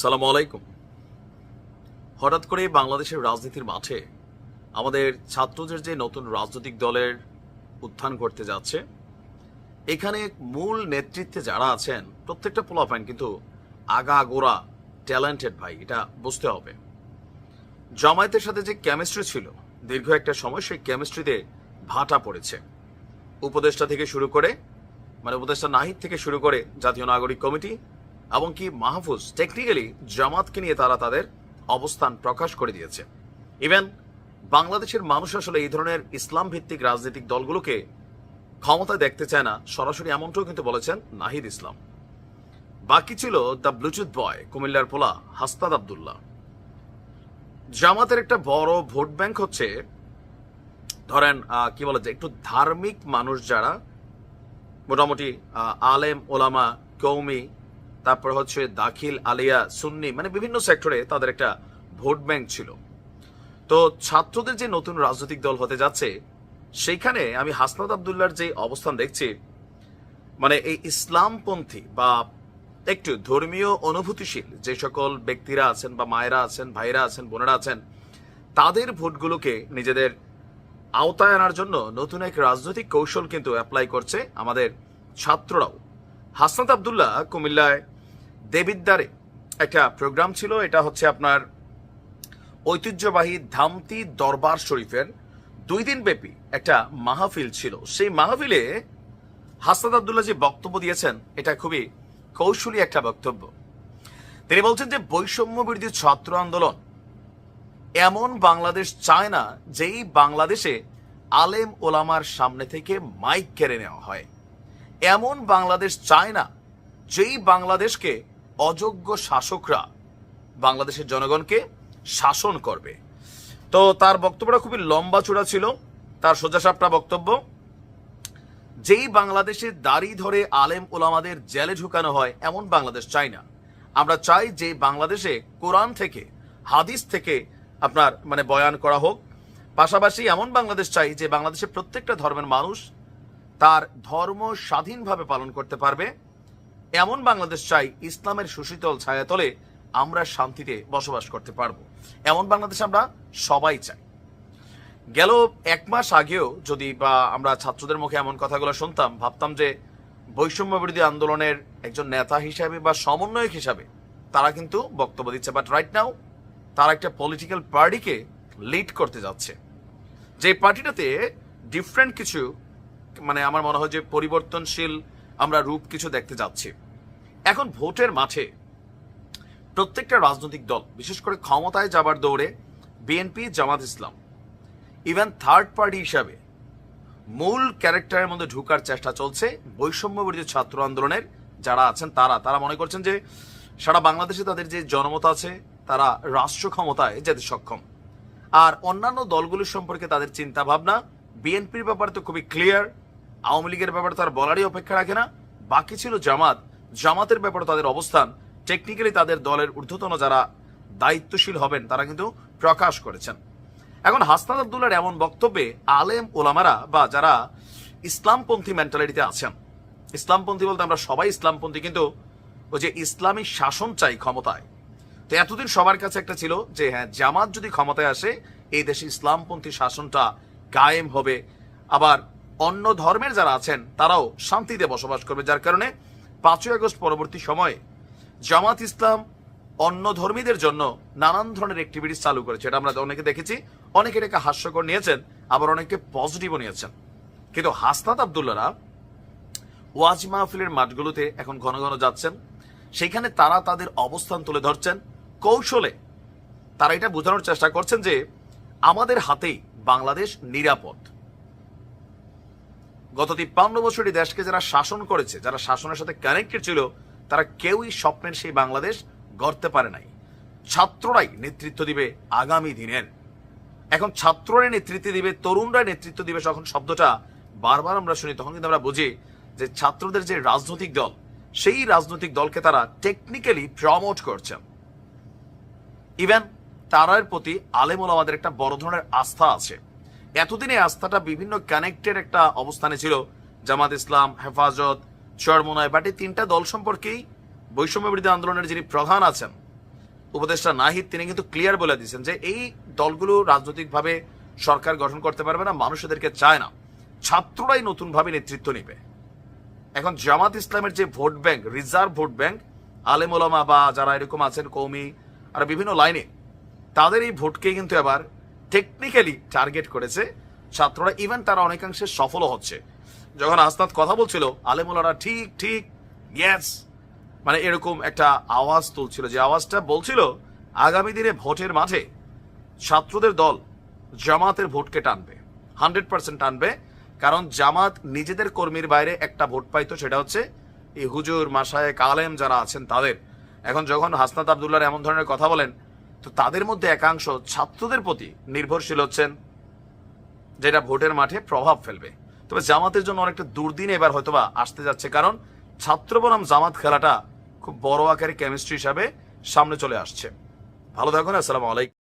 সালাম আলাইকুম। হঠাৎ করে বাংলাদেশের রাজনীতির মাঠে আমাদের ছাত্রদের যে নতুন রাজনৈতিক দলের উত্থান করতে যাচ্ছে, এখানে মূল নেতৃত্বে যারা আছেন, প্রত্যেকটা পোলাপাইন কিন্তু আগা গোড়া ট্যালেন্টেড ভাই, এটা বুঝতে হবে। জামায়াতের সাথে যে কেমিস্ট্রি ছিল, দীর্ঘ একটা সময় সেই কেমিস্ট্রিতে ভাটা পড়েছে। উপদেষ্টা থেকে শুরু করে মানে উপদেষ্টা নাহিদ থেকে শুরু করে জাতীয় নাগরিক কমিটি এমনকি মাহফুজ টেকনিক্যালি জামাতকে নিয়ে তারা তাদের অবস্থান প্রকাশ করে দিয়েছে। ইভেন বাংলাদেশের মানুষ আসলে এই ধরনের ইসলাম ভিত্তিক রাজনৈতিক দলগুলোকে ক্ষমতায় দেখতে চায় না। সরাসরি এমনটাও কিন্তু বলেছেন নাহিদ ইসলাম। বাকি ছিল দ্য ব্লুটুথ বয়, কুমিল্লার পোলা, হাস্তাদ আবদুল্লাহ। জামাতের একটা বড় ভোট ব্যাংক হচ্ছে, ধরেন কি বলা যায় একটু ধার্মিক মানুষ যারা, মোটামুটি আলেম, ওলামা, কৌমি তারপর হচ্ছে দাখিল আলিয়া সুন্নি মানে বিভিন্ন সেক্টরে তাদের একটা ভোট ব্যাংক ছিল। তো ছাত্রদের যে নতুন রাজনৈতিক দল হতে যাচ্ছে, সেইখানে আমি হাসনাত আবদুল্লার যে অবস্থান দেখছি মানে এই ইসলামপন্থী বা একটু ধর্মীয় অনুভূতিশীল যে সকল ব্যক্তিরা আছেন বা মায়েরা আছেন ভাইরা আছেন, বোনেরা আছেন, তাদের ভোটগুলোকে নিজেদের আওতায় আনার জন্য নতুন এক রাজনৈতিক কৌশল কিন্তু অ্যাপ্লাই করছে আমাদের ছাত্ররাও। হাসনাত আবদুল্লাহ কুমিল্লায় দেবিদ্বারে একটা প্রোগ্রাম ছিল, এটা হচ্ছে আপনার ঐতিহ্যবাহী ধামতি দরবার শরীফের দুই দিন ব্যাপী একটা মাহফিল ছিল। সেই মাহফিলে হাসনাত আবদুল্লাহ যে বক্তব্য দিয়েছেন, এটা খুবই কৌশলী একটা বক্তব্য। তিনি বলছেন যে, বৈষম্য বিরোধী ছাত্র আন্দোলন এমন বাংলাদেশ চায় না, যেই বাংলাদেশে আলেম ওলামার সামনে থেকে মাইক কেড়ে নেওয়া হয়। এমন বাংলাদেশ চায় না, যেই বাংলাদেশকে অযোগ্য শাসকরা বাংলাদেশের জনগণকে শাসন করবে। তো তার বক্তব্যটা খুবই লম্বা চূড়া ছিল। তার সোজাসাপটা বক্তব্য, যেই বাংলাদেশে দাড়ি ধরে আলেম ওলামাদের জেলে ঢুকানো হয়, এমন বাংলাদেশ চাই না। আমরা চাই যে বাংলাদেশে কোরআন থেকে, হাদিস থেকে আপনার মানে বয়ান করা হোক। পাশাপাশি এমন বাংলাদেশ চাই যে বাংলাদেশে প্রত্যেকটা ধর্মের মানুষ তার ধর্ম স্বাধীনভাবে পালন করতে পারবে এমন বাংলাদেশ চাই, ইসলামের সুশীতল ছায়াতলে আমরা শান্তিতে বসবাস করতে পারব। এমন বাংলাদেশ আমরা সবাই চাই। গেল এক মাস আগেও যদি বা আমরা ছাত্রদের মুখে এমন কথাগুলো শুনতাম, ভাবতাম যে বৈষম্য বিরোধী আন্দোলনের একজন নেতা হিসাবে বা সমন্বয়ক হিসাবে তারা কিন্তু বক্তব্য দিচ্ছে। বাট রাইট নাও তারা একটা পলিটিক্যাল পার্টিকে লিড করতে যাচ্ছে। যে পার্টিটাতে ডিফারেন্ট কিছু মানে আমার মনে হয় যে পরিবর্তনশীল আমরা রূপ কিছু দেখতে যাচ্ছি। এখন ভোটের মাঠে প্রত্যেকটা রাজনৈতিক দল, বিশেষ করে ক্ষমতায় যাবার দৌড়ে BNP, Jamaat Islam even third party হিসাবে মূল ক্যারেক্টারের মধ্যে ঢুকার চেষ্টা চলছে বৈষম্য বিরোধী ছাত্র আন্দোলনের। যারা আছেন তারা তারা মনে করছেন যে সারা বাংলাদেশে তাদের যে জনমত আছে, তারা রাষ্ট্র ক্ষমতায় যেতে সক্ষম। আর অন্যান্য দলগুলোর সম্পর্কে তাদের চিন্তা ভাবনা বিএনপির ব্যাপারে তো খুবই ক্লিয়ার আওয়ামী লীগের ব্যাপারে তার বলারই অপেক্ষা রাখে না। বাকি ছিল জামাত। জামাতের ব্যাপারে তাদের অবস্থান টেকনিক্যালি তাদের দলের ঊর্ধ্বতন যারা দায়িত্বশীল হবেন, তারা কিন্তু প্রকাশ করেছেন। এখন হাসনাত আবদুল্লার এমন বক্তব্যে আলেম ওলামারা বা যারা ইসলামপন্থী মেন্টালিটিতে আছেন, ইসলামপন্থী বলতে আমরা সবাই ইসলামপন্থী, কিন্তু ওই যে ইসলামী শাসন চাই ক্ষমতায়। তো এতদিন সবার কাছে একটা ছিল যে হ্যাঁ জামাত যদি ক্ষমতায় আসে, এই দেশে ইসলামপন্থী শাসনটা কায়েম হবে। আবার অন্য ধর্মের যারা আছেন, তারাও শান্তিতে বসবাস করবে। যার কারণে পাঁচই আগস্ট পরবর্তী সময়ে জামাত ইসলাম অন্য ধর্মীদের জন্য নানান ধরনের অ্যাক্টিভিটিস চালু করেছে। এটা আমরা অনেকে দেখেছি। অনেকে এটাকে হাস্যকর নিয়েছেন, আবার অনেকে পজিটিভও নিয়েছেন। কিন্তু হাসনাত আবদুল্লারা ওয়াজ মাহফিলের মাঠগুলোতে এখন ঘন ঘন যাচ্ছেন। সেখানে তারা তাদের অবস্থান তুলে ধরছেন। কৌশলে তারা এটা বোঝানোর চেষ্টা করছেন যে আমাদের হাতেই বাংলাদেশ নিরাপদ। গত তিপ্পান্ন বছর এই দেশকে যারা শাসন করেছে, যারা শাসনের সাথে কানেক্টেড ছিল, তারা কেউই স্বপ্নের সেই বাংলাদেশ গড়তে পারে নাই। ছাত্ররাই নেতৃত্ব দিবে আগামী দিনের। এখন ছাত্ররাই নেতৃত্ব দিবে তরুণরা নেতৃত্ব দিবে যখন শব্দটা বারবার আমরা শুনি, তখন কিন্তু আমরা বুঝি যে ছাত্রদের যে রাজনৈতিক দল, সেই রাজনৈতিক দলকে তারা টেকনিক্যালি প্রমোট করছেন ইভেন তারার প্রতি আলেমুল আমাদের একটা বড় ধরনের আস্থা আছে। এতদিনে আস্থাটা বিভিন্ন কানেক্টেড একটা অবস্থানে ছিল। জামাত ইসলাম, হেফাজত, চরমোনায়, বাট এই তিনটা দল সম্পর্কেই বৈষম্য বিরোধী আন্দোলনের যিনি প্রধান আছেন, উপদেষ্টা নাহিদ, তিনি কিন্তু ক্লিয়ার বলে দিয়েছেন যে এই দলগুলো রাজনৈতিকভাবে সরকার গঠন করতে পারবে না, মানুষ এদেরকে চায় না। ছাত্ররাই নতুনভাবে নেতৃত্ব নেবে। এখন জামাত ইসলামের যে vote bank, reserve vote bank, আলেম ওলামা বা যারা এরকম আছেন কৌমি আর বিভিন্ন লাইনে, তাদের এই ভোটকে কিন্তু এবার টেকনিক্যালি টার্গেট করেছে। ছাত্ররা ইভেন তারা অনেকাংশে সফলও হচ্ছে। যখন আস্তাদ কথা বলছিল, আলেমুলারা ঠিক ঠিক ইয়েস মানে এরকম একটা আওয়াজ তুলছিল। যে আওয়াজটা বলছিল, আগামী দিনে ভোটের মাঠে ছাত্রদের দল জামাতের ভোটকে টানবে। হান্ড্রেড পার্সেন্ট টানবে। কারণ জামাত নিজেদের কর্মীর বাইরে একটা ভোট পাইতো, সেটা হচ্ছে এই হুজুর মাসায় কালেম যারা আছেন তাদের। এখন যখন হাসনাত আবদুল্লাহ এমন ধরনের কথা বলেন তো তাদের মধ্যে একাংশ ছাত্রদের প্রতি নির্ভরশীল হচ্ছেন, যেটা ভোটের মাঠে প্রভাব ফেলবে। তবে জামাতের জন্য অনেকটা দুর্দিন এবার হয়তোবা আসতে যাচ্ছে, কারণ ছাত্র বনাম জামাত খেলাটা খুব বড় আকারে কেমিস্ট্রি হিসাবে সামনে চলে আসছে। ভালো থাকুন, আসসালামু আলাইকুম।